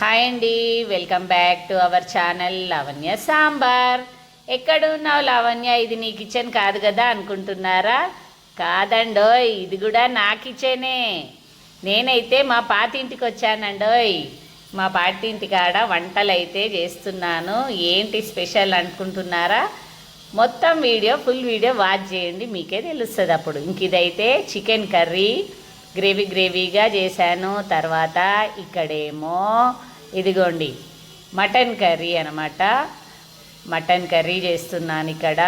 Hi అండి welcome back to our channel Lavanya sambar. ఎక్కడున్నావు లవణ్య? ఇది నీ కిచెన్ కాదు కదా అనుకుంటున్నారా? కాదండోయ్ ఇది కూడా నా కిచెనే. నేనైతే మా పాతింటికి వచ్చానండోయ్. మా పాతింటి కాడ వంటలు అయితే చేస్తున్నాను. ఏంటి స్పెషల్ అనుకుంటున్నారా? మొత్తం వీడియో ఫుల్ వీడియో వాచ్ చేయండి మీకే తెలుస్తుంది అప్పుడు. ఇంక ఇదైతే చికెన్ కర్రీ. గ్రేవీ గ్రేవీగా చేశాను. తర్వాత ఇక్కడేమో ఇదిగోండి మటన్ కర్రీ అనమాట మటన్ కర్రీ చేస్తున్నాను ఇక్కడ.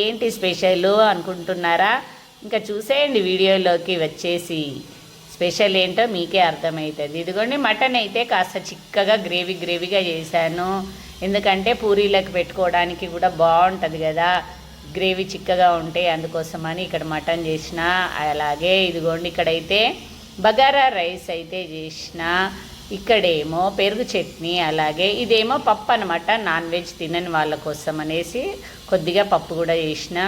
ఏంటి స్పెషల్ అనుకుంటున్నారా? ఇంకా చూసేయండి వీడియోలోకి వచ్చేసి. స్పెషల్ ఏంటో మీకే అర్థమవుతుంది. ఇదిగోండి మటన్ అయితే కాస్త చిక్కగా గ్రేవీ గ్రేవీగా చేశాను. ఎందుకంటే పూరీలకు పెట్టుకోవడానికి కూడా బాగుంటుంది కదా. గ్రేవీ చిక్కగా ఉంటే అందుకోసమని ఇక్కడ మటన్ చేసిన. అలాగే ఇదిగోండి ఇక్కడైతే బగారా రైస్ అయితే చేసిన. ఇక్కడేమో పెరుగు చట్నీ అలాగే ఇదేమో పప్పు అనమాట నాన్ వెజ్ తినని వాళ్ళ కోసం అనేసి కొద్దిగా పప్పు కూడా చేసిన.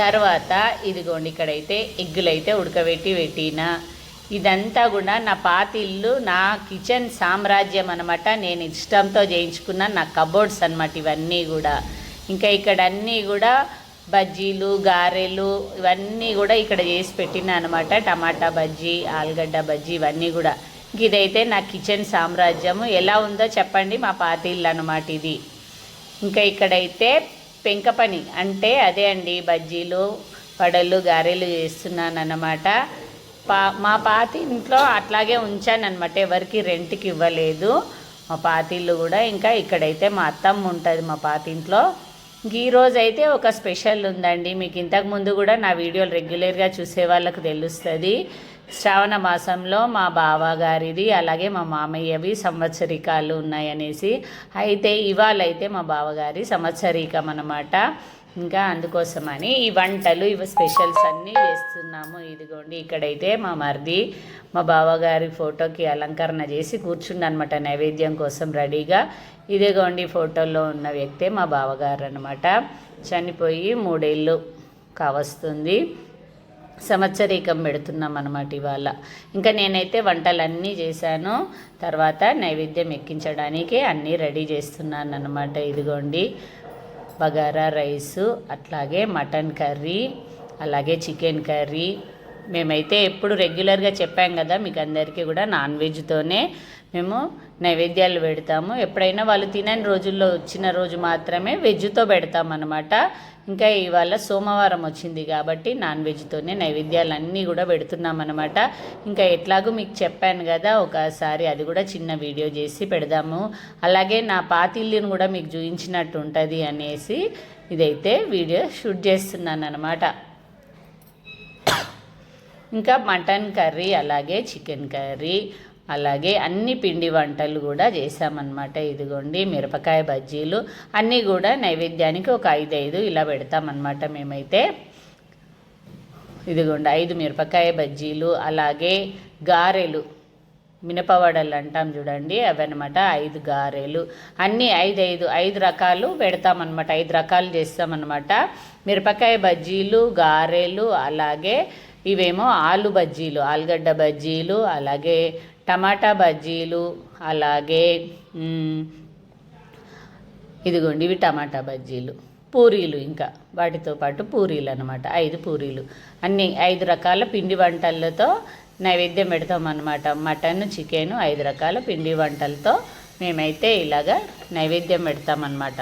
తర్వాత ఇదిగోండి ఇక్కడైతే ఎగ్గులు అయితే ఉడకబెట్టి పెట్టిన. ఇదంతా కూడా నా పాత ఇల్లు నా కిచెన్ సామ్రాజ్యం అనమాట నేను ఇష్టంతో చేయించుకున్న నా కబోర్డ్స్ అనమాట ఇవన్నీ కూడా. ఇంకా ఇక్కడ అన్నీ కూడా బజ్జీలు గారెలు ఇవన్నీ కూడా ఇక్కడ చేసి పెట్టిన అనమాట టమాటా బజ్జీ ఆలుగడ్డ బజ్జీ ఇవన్నీ కూడా. ఇదైతే నా కిచెన్ సామ్రాజ్యము. ఎలా ఉందో చెప్పండి మా పాతిళ్ళు అనమాట ఇది. ఇంకా ఇక్కడైతే పెంక పని అంటే అదే అండి బజ్జీలు వడలు గారెలు చేస్తున్నాను అన్నమాట. పా మా పాత ఇంట్లో అట్లాగే ఉంచానమాట ఎవరికి రెంట్కి ఇవ్వలేదు. మా పాతిళ్ళు కూడా. ఇంకా ఇక్కడైతే మా అత్తమ్మ ఉంటుంది మా పాతింట్లో ఈ రోజైతే అయితే ఒక స్పెషల్ ఉందండి. మీకు ఇంతకు ముందు కూడా నా వీడియోలు రెగ్యులర్గా చూసే వాళ్ళకు తెలుస్తుంది. శ్రావణ మాసంలో మా బావ గారిది అలాగే మా మామయ్యవి సంవత్సరికాలు ఉన్నాయనేసి అయితే ఇవాళ అయితే మా బావగారి సంవత్సరికం అన్నమాట ఇంకా అందుకోసమని ఈ వంటలు ఇవి స్పెషల్స్ అన్నీ చేస్తున్నాము. ఇదిగోండి ఇక్కడైతే మా మరిది మా బావగారి ఫోటోకి అలంకరణ చేసి కూర్చుండనమాట నైవేద్యం కోసం రెడీగా. ఇదేగోండి ఫోటోలో ఉన్న వ్యక్తే మా బావగారు అనమాట చనిపోయి మూడేళ్ళు కావస్తుంది. సంవత్సరీకం పెడుతున్నాం అనమాట ఇవాళ. ఇంకా నేనైతే వంటలన్నీ చేశాను. తర్వాత నైవేద్యం ఎక్కించడానికి అన్నీ రెడీ చేస్తున్నాను అనమాట ఇదిగోండి బగారా రైసు అట్లాగే మటన్ కర్రీ అలాగే చికెన్ కర్రీ మేమైతే ఎప్పుడు రెగ్యులర్గా చెప్పాం కదా మీకు అందరికీ కూడా నాన్ వెజ్తోనే మేము నైవేద్యాలు పెడతాము. ఎప్పుడైనా వాళ్ళు తినని రోజుల్లో వచ్చిన రోజు మాత్రమే వెజ్తో పెడతామన్నమాట. ఇంకా ఇవాళ సోమవారం వచ్చింది కాబట్టి నాన్ వెజ్తోనే నైవేద్యాలు అన్నీ కూడా పెడుతున్నామన్నమాట. ఇంకా ఎట్లాగో మీకు చెప్పాను కదా ఒకసారి అది కూడా చిన్న వీడియో చేసి పెడదాము. అలాగే నా పాతిల్లిని కూడా మీకు చూపించినట్టు ఉంటుంది అనేసి ఇదైతే వీడియో షూట్ చేస్తున్నాను అనమాట ఇంకా మటన్ కర్రీ అలాగే చికెన్ కర్రీ అలాగే అన్ని పిండి వంటలు కూడా చేసామన్నమాట ఇదిగోండి మిరపకాయ బజ్జీలు అన్నీ కూడా నైవేద్యానికి ఒక ఐదు ఐదు ఇలా పెడతామన్నమాట మేమైతే. ఇదిగోండి ఐదు మిరపకాయ బజ్జీలు అలాగే గారెలు. మినపవడలు అంటాం చూడండి అవన్నమాట ఐదు గారెలు. అన్నీ ఐదు ఐదు ఐదు రకాలు పెడతామన్నమాట ఐదు రకాలు చేస్తామన్నమాట. మిరపకాయ బజ్జీలు గారెలు అలాగే ఇవేమో ఆలు బజ్జీలు ఆలుగడ్డ బజ్జీలు అలాగే టమాటా బజ్జీలు అలాగే ఇదిగోండి ఇవి టమాటా బజ్జీలు. పూరీలు ఇంకా వాటితో పాటు పూరీలు అనమాట ఐదు పూరీలు. అన్ని ఐదు రకాల పిండి వంటలతో నైవేద్యం పెడతాం అనమాట మటన్ చికెన్ ఐదు రకాల పిండి వంటలతో మేమైతే ఇలాగా నైవేద్యం పెడతామన్నమాట.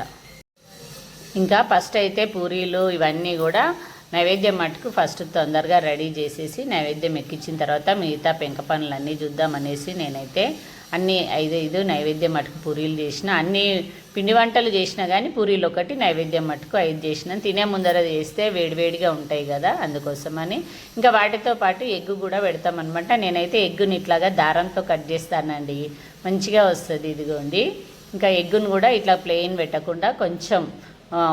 ఇంకా ఫస్ట్ అయితే పూరీలు ఇవన్నీ కూడా నైవేద్యం మటుకు ఫస్ట్ తొందరగా రెడీ చేసేసి నైవేద్యం ఎక్కించిన తర్వాత మిగతా పెంక పనులన్నీ చూద్దామనేసి నేనైతే అన్ని ఐదు ఐదు నైవేద్యం మటుకు పూరీలు చేసిన అన్ని పిండి వంటలు చేసినా కానీ పూరీలు ఒకటి నైవేద్యం మటుకు ఐదు చేసిన. తినే ముందర చేస్తే వేడివేడిగా ఉంటాయి కదా అందుకోసమని. ఇంకా వాటితో పాటు ఎగ్గు కూడా పెడతామన్నమాట. నేనైతే ఎగ్గుని ఇట్లాగా దారంతో కట్ చేస్తానండి. మంచిగా వస్తుంది ఇదిగోండి. ఇంకా ఎగ్గును కూడా ఇట్లా ప్లెయిన్ పెట్టకుండా కొంచెం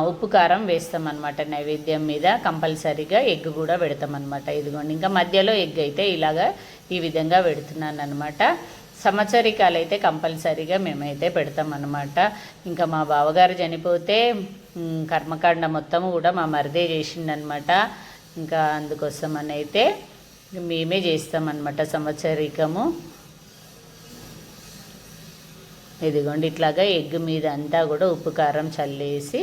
ఉప్పు కారం వేస్తామన్నమాట నైవేద్యం మీద కంపల్సరీగా ఎగ్ కూడా పెడతామన్నమాట. ఇదిగోండి ఇంకా మధ్యలో ఎగ్ అయితే ఇలాగా ఈ విధంగా పెడుతున్నాను అనమాట సంవత్సరికాలు అయితే కంపల్సరీగా మేమైతే పెడతామన్నమాట. ఇంకా మా బావగారు చనిపోతే కర్మకాండ మొత్తం కూడా మా మరిదే చేసిండనమాట ఇంకా అందుకోసం అని అయితే మేమే చేస్తామన్నమాట సంవత్సరికము. ఇదిగోండి ఇట్లాగా ఎగ్ మీద అంతా కూడా ఉప్పు కారం చల్లేసి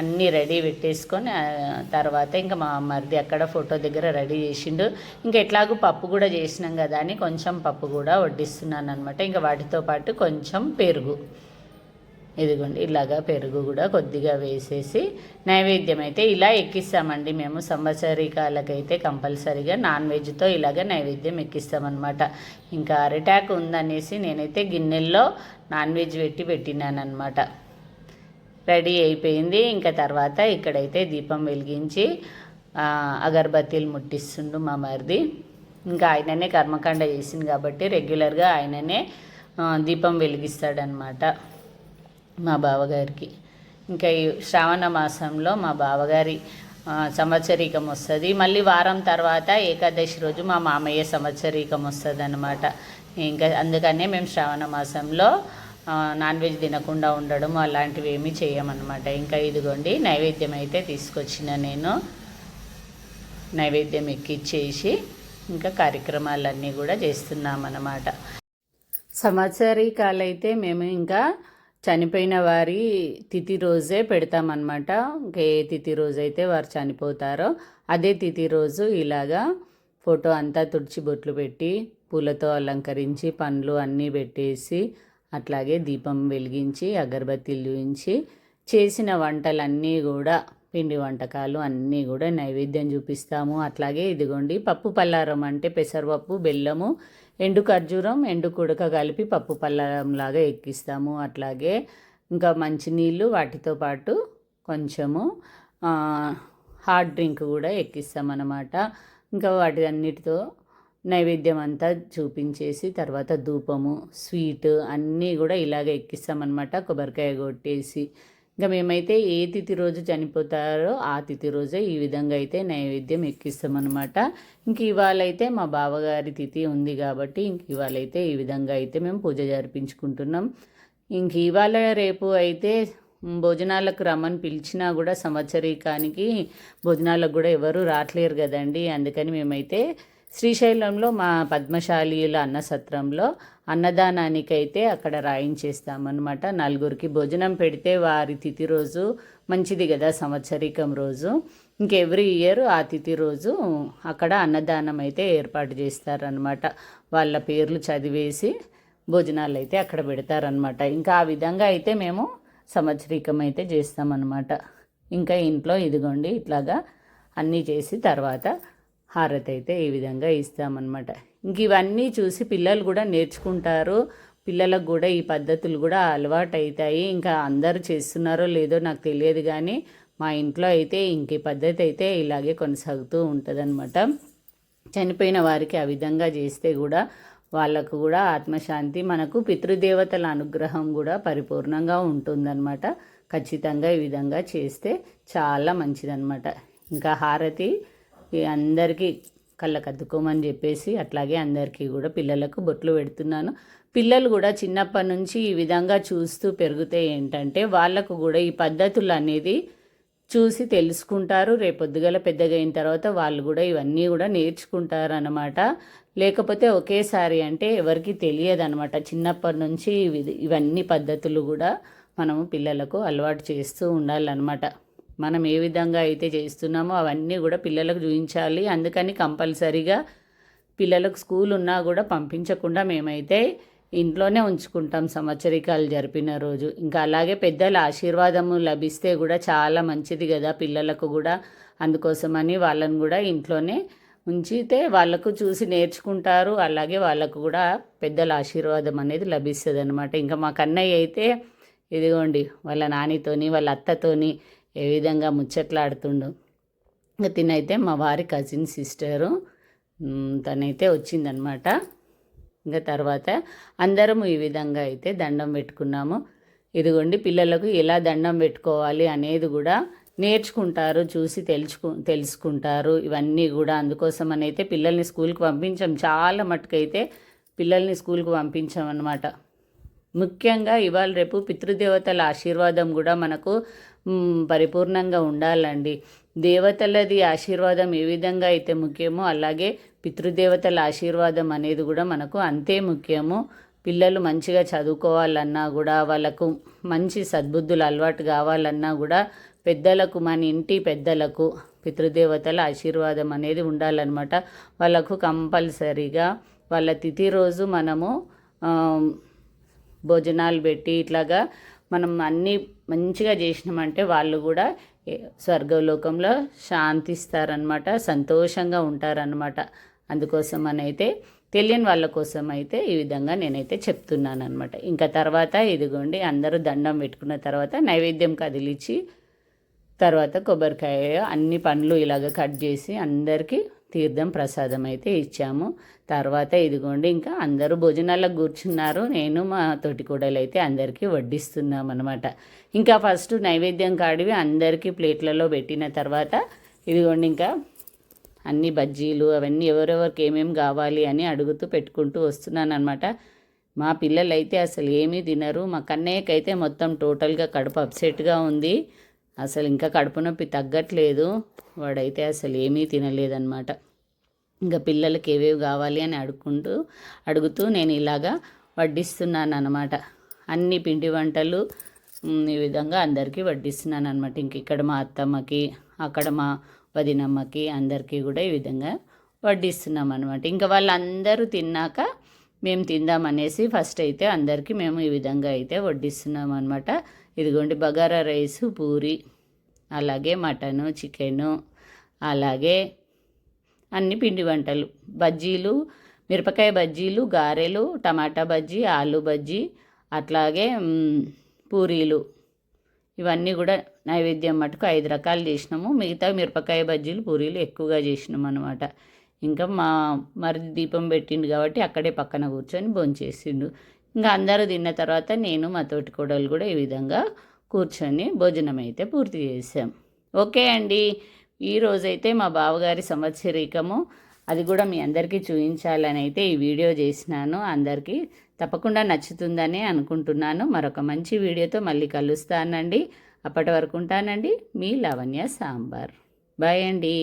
అన్నీ రెడీ పెట్టేసుకొని తర్వాత ఇంకా మా మరిది అక్కడ ఫోటో దగ్గర రెడీ చేసిండు. ఇంకా ఎట్లాగూ పప్పు కూడా చేసినాం కదా అని కొంచెం పప్పు కూడా వడ్డిస్తున్నాను అనమాట ఇంకా వాటితో పాటు కొంచెం పెరుగు. ఇదిగోండి ఇలాగా పెరుగు కూడా కొద్దిగా వేసేసి నైవేద్యం అయితే ఇలా ఎక్కిస్తామండి మేము. సంవత్సరికాలకైతే కంపల్సరీగా నాన్ వెజ్తో ఇలాగ నైవేద్యం ఎక్కిస్తామన్నమాట. ఇంకా అరిటాక్ ఉందనేసి నేనైతే గిన్నెల్లో నాన్ వెజ్ పెట్టి పెట్టినానమాట రెడీ అయిపోయింది. ఇంకా తర్వాత ఇక్కడైతే దీపం వెలిగించి అగర్బత్తీలు అగరబత్తీలు ముట్టిస్తుండు మా మరిది. ఇంకా ఆయననే కర్మకాండ చేసింది కాబట్టి రెగ్యులర్గా ఆయననే దీపం వెలిగిస్తాడనమాట మా బావగారికి. ఇంకా ఈ శ్రావణ మాసంలో మా బావగారి సంవత్సరీకం వస్తుంది. మళ్ళీ వారం తర్వాత ఏకాదశి రోజు మా మామయ్య సంవత్సరీకం వస్తుంది అనమాట ఇంకా అందుకనే మేము శ్రావణ మాసంలో నాన్ వెజ్ తినకుండా ఉండడం అలాంటివి ఏమీ చేయమన్నమాట. ఇంకా ఇదిగోండి నైవేద్యం అయితే తీసుకొచ్చిన నేను. నైవేద్యం ఎక్కిచ్చేసి ఇంకా కార్యక్రమాలన్నీ కూడా చేస్తున్నామన్నమాట. సంవత్సరీకాలైతే మేము ఇంకా చనిపోయిన వారి తిథి రోజే పెడతామన్నమాట. ఇంకా ఏ తిథి రోజు అయితే వారు చనిపోతారో అదే తిథి రోజు ఇలాగా ఫోటో అంతా తుడిచి బొట్లు పెట్టి పూలతో అలంకరించి పండ్లు అన్నీ పెట్టేసి అట్లాగే దీపం వెలిగించి అగరబత్తీలు ఉంచి చేసిన వంటలన్నీ కూడా పిండి వంటకాలు అన్నీ కూడా నైవేద్యం చూపిస్తాము. అట్లాగే ఇదిగోండి పప్పు పల్లారం అంటే పెసరపప్పు బెల్లము ఎండు ఖర్జూరం ఎండు కుడక కలిపి పప్పు పల్లారం లాగా ఎక్కిస్తాము. అట్లాగే ఇంకా మంచినీళ్ళు వాటితో పాటు కొంచెము హార్డ్ హాట్ డ్రింక్ కూడా ఎక్కిస్తామన్నమాట. ఇంకా వాటి అన్నిటితో నైవేద్యం అంతా చూపించేసి తర్వాత ధూపము స్వీట్ అన్నీ కూడా ఇలాగ ఎక్కిస్తామన్నమాట కొబ్బరికాయ కొట్టేసి. ఇంకా మేమైతే ఏ తిథి రోజు చనిపోతారో ఆ తిథి రోజే ఈ విధంగా అయితే నైవేద్యం ఎక్కిస్తామన్నమాట. ఇంక ఇవాళ అయితే మా బావగారి తిథి ఉంది కాబట్టి ఇంక ఇవాళైతే ఈ విధంగా అయితే మేము పూజ జరిపించుకుంటున్నాం. ఇంక ఇవాళ రేపు అయితే భోజనాలకు రమ్మని పిలిచినా కూడా సంవత్సరీకానికి భోజనాలకు కూడా ఎవరు రావట్లేరు కదండి అందుకని మేమైతే శ్రీశైలంలో మా పద్మశాలీల అన్నసత్రంలో అన్నదానానికైతే అక్కడ రాయించేస్తామన్నమాట. నలుగురికి భోజనం పెడితే వారి తిథి రోజు మంచిది కదా సంవత్సరికం రోజు. ఇంక ఎవ్రీ ఇయర్ ఆ తిథి రోజు అక్కడ అన్నదానం అయితే ఏర్పాటు చేస్తారనమాట వాళ్ళ పేర్లు చదివేసి భోజనాలు అయితే అక్కడ పెడతారనమాట ఇంకా ఆ విధంగా అయితే మేము సంవత్సరికం అయితే చేస్తామన్నమాట. ఇంకా ఇంట్లో ఇదిగోండి ఇట్లాగా అన్నీ చేసి తర్వాత హారతి అయితే ఈ విధంగా ఇస్తామన్నమాట. ఇంక ఇవన్నీ చూసి పిల్లలు కూడా నేర్చుకుంటారు. పిల్లలకు కూడా ఈ పద్ధతులు కూడా అలవాటు అవుతాయి ఇంకా అందరూ చేస్తున్నారో లేదో నాకు తెలియదు కానీ మా ఇంట్లో అయితే ఇంక ఈ పద్ధతి అయితే ఇలాగే కొనసాగుతూ ఉంటుందన్నమాట. చనిపోయిన వారికి ఆ విధంగా చేస్తే కూడా వాళ్ళకు కూడా ఆత్మశాంతి మనకు పితృదేవతల అనుగ్రహం కూడా పరిపూర్ణంగా ఉంటుందన్నమాట. ఖచ్చితంగా ఈ విధంగా చేస్తే చాలా మంచిదన్నమాట. ఇంకా హారతి అందరికీ కళ్ళ అద్దుకోమని చెప్పేసి అట్లాగే అందరికీ కూడా పిల్లలకు బొట్లు పెడుతున్నాను. పిల్లలు కూడా చిన్నప్పటి నుంచి ఈ విధంగా చూస్తూ పెరిగితే ఏంటంటే వాళ్ళకు కూడా ఈ పద్ధతులు అనేది చూసి తెలుసుకుంటారు. రేపొద్దుగల పెద్దగా అయిన తర్వాత వాళ్ళు కూడా ఇవన్నీ కూడా నేర్చుకుంటారు అనమాట లేకపోతే ఒకేసారి అంటే ఎవరికి తెలియదు అనమాట చిన్నప్పటి నుంచి ఇవన్నీ పద్ధతులు కూడా మనము పిల్లలకు అలవాటు చేస్తూ ఉండాలన్నమాట. మనం ఏ విధంగా అయితే చేస్తున్నామో అవన్నీ కూడా పిల్లలకు చూపించాలి. అందుకని కంపల్సరీగా పిల్లలకు స్కూల్ ఉన్నా కూడా పంపించకుండా మేమైతే ఇంట్లోనే ఉంచుకుంటాం సంవత్సరికాలు జరిపిన రోజు. ఇంకా అలాగే పెద్దల ఆశీర్వాదము లభిస్తే కూడా చాలా మంచిది కదా పిల్లలకు కూడా. అందుకోసమని వాళ్ళని కూడా ఇంట్లోనే ఉంచితే వాళ్ళకు చూసి నేర్చుకుంటారు. అలాగే వాళ్ళకు కూడా పెద్దల ఆశీర్వాదం అనేది లభిస్తుంది అనమాట ఇంకా మా కన్నయ్య అయితే ఇదిగోండి వాళ్ళ నానితోని వాళ్ళ అత్తతోని ఏ విధంగా ముచ్చట్లాడుతుండు. ఇంకా తినైతే మా వారి కజిన్ సిస్టరు తనైతే వచ్చిందనమాట. ఇంకా తర్వాత అందరం ఈ విధంగా అయితే దండం పెట్టుకున్నాము. ఇదిగోండి పిల్లలకు ఎలా దండం పెట్టుకోవాలి అనేది కూడా నేర్చుకుంటారు చూసి తెలుసుకు తెలుసుకుంటారు. ఇవన్నీ కూడా అందుకోసం అని అయితే పిల్లల్ని స్కూల్కి పంపించాం. చాలా మట్టుకైతే పిల్లల్ని స్కూల్కి పంపించామన్నమాట ముఖ్యంగా ఇవాళ రేపు పితృదేవతల ఆశీర్వాదం కూడా మనకు పరిపూర్ణంగా ఉండాలండి. దేవతలది ఆశీర్వాదం ఏ విధంగా అయితే ముఖ్యమో అలాగే పితృదేవతల ఆశీర్వాదం అనేది కూడా మనకు అంతే ముఖ్యము. పిల్లలు మంచిగా చదువుకోవాలన్నా కూడా వాళ్ళకు మంచి సద్బుద్ధులు అలవాటు కావాలన్నా కూడా పెద్దలకు మన ఇంటి పెద్దలకు పితృదేవతల ఆశీర్వాదం అనేది ఉండాలన్నమాట. వాళ్ళకు కంపల్సరీగా వాళ్ళ తిథి రోజు మనము భోజనాలు పెట్టి ఇట్లాగా మనం అన్నీ మంచిగా చేసినామంటే వాళ్ళు కూడా స్వర్గలోకంలో శాంతిస్తారనమాట సంతోషంగా ఉంటారనమాట అందుకోసం అయితే తెలియని వాళ్ళ కోసం అయితే ఈ విధంగా నేనైతే చెప్తున్నాను అనమాట ఇంకా తర్వాత ఇదిగోండి అందరూ దండం పెట్టుకున్న తర్వాత నైవేద్యం కదిలిచ్చి తర్వాత కొబ్బరికాయ అన్ని పండ్లు ఇలాగ కట్ చేసి అందరికీ తీర్థం ప్రసాదం అయితే ఇచ్చాము. తర్వాత ఇదిగోండి ఇంకా అందరూ భోజనాల్లో కూర్చున్నారు. నేను మా తోటి కూడలు అయితే అందరికీ వడ్డిస్తున్నాం అనమాట ఇంకా ఫస్ట్ నైవేద్యం కాడివి అందరికీ ప్లేట్లలో పెట్టిన తర్వాత ఇదిగోండి ఇంకా అన్ని బజ్జీలు అవన్నీ ఎవరెవరికి ఏమేమి కావాలి అని అడుగుతూ పెట్టుకుంటూ వస్తున్నాను అనమాట మా పిల్లలైతే అసలు ఏమీ తినరు. మా కన్నయ్యకైతే మొత్తం టోటల్గా కడుపు అప్సెట్గా ఉంది. అసలు ఇంకా కడుపు నొప్పి తగ్గట్లేదు. వాడైతే అసలు ఏమీ తినలేదన్నమాట. ఇంకా పిల్లలకి ఏవేవి కావాలి అని అడుక్కుంటూ అడుగుతూ నేను ఇలాగా వడ్డిస్తున్నాను అనమాట అన్ని పిండి వంటలు ఈ విధంగా అందరికీ వడ్డిస్తున్నాను అనమాట ఇంక ఇక్కడ మా అత్తమ్మకి అక్కడ మా వదినమ్మకి అందరికీ కూడా ఈ విధంగా వడ్డిస్తున్నాం అనమాట ఇంకా వాళ్ళందరూ తిన్నాక మేము తిందామనేసి ఫస్ట్ అయితే అందరికీ మేము ఈ విధంగా అయితే వడ్డిస్తున్నాం అనమాట ఇదిగోండి బగారా రైస్ పూరి అలాగే మటను చికెను అలాగే అన్ని పిండి వంటలు. బజ్జీలు మిరపకాయ బజ్జీలు గారెలు టమాటా బజ్జీ ఆలు బజ్జీ అట్లాగే పూరీలు. ఇవన్నీ కూడా నైవేద్యం మటుకు ఐదు రకాలు చేసినాము. మిగతా మిరపకాయ బజ్జీలు పూరీలు ఎక్కువగా చేసినాం అనమాట ఇంకా మా మరిది దీపం పెట్టిండు కాబట్టి అక్కడే పక్కన కూర్చొని భోంచేసిండు. ఇంకా అందరూ తిన్న తర్వాత నేను మా తోటి కోడలు కూడా ఈ విధంగా కూర్చొని భోజనం అయితే పూర్తి చేసాం ఓకే అండి. ఈరోజైతే మా బావగారి సంవత్సరీకము. అది కూడా మీ అందరికీ చూపించాలని అయితే ఈ వీడియో చేసినాను. అందరికీ తప్పకుండా నచ్చుతుందని అనుకుంటున్నాను. మరొక మంచి వీడియోతో మళ్ళీ కలుస్తానండి. అప్పటి వరకు ఉంటానండి మీ లావణ్య సాంబార్. బాయ్ అండి.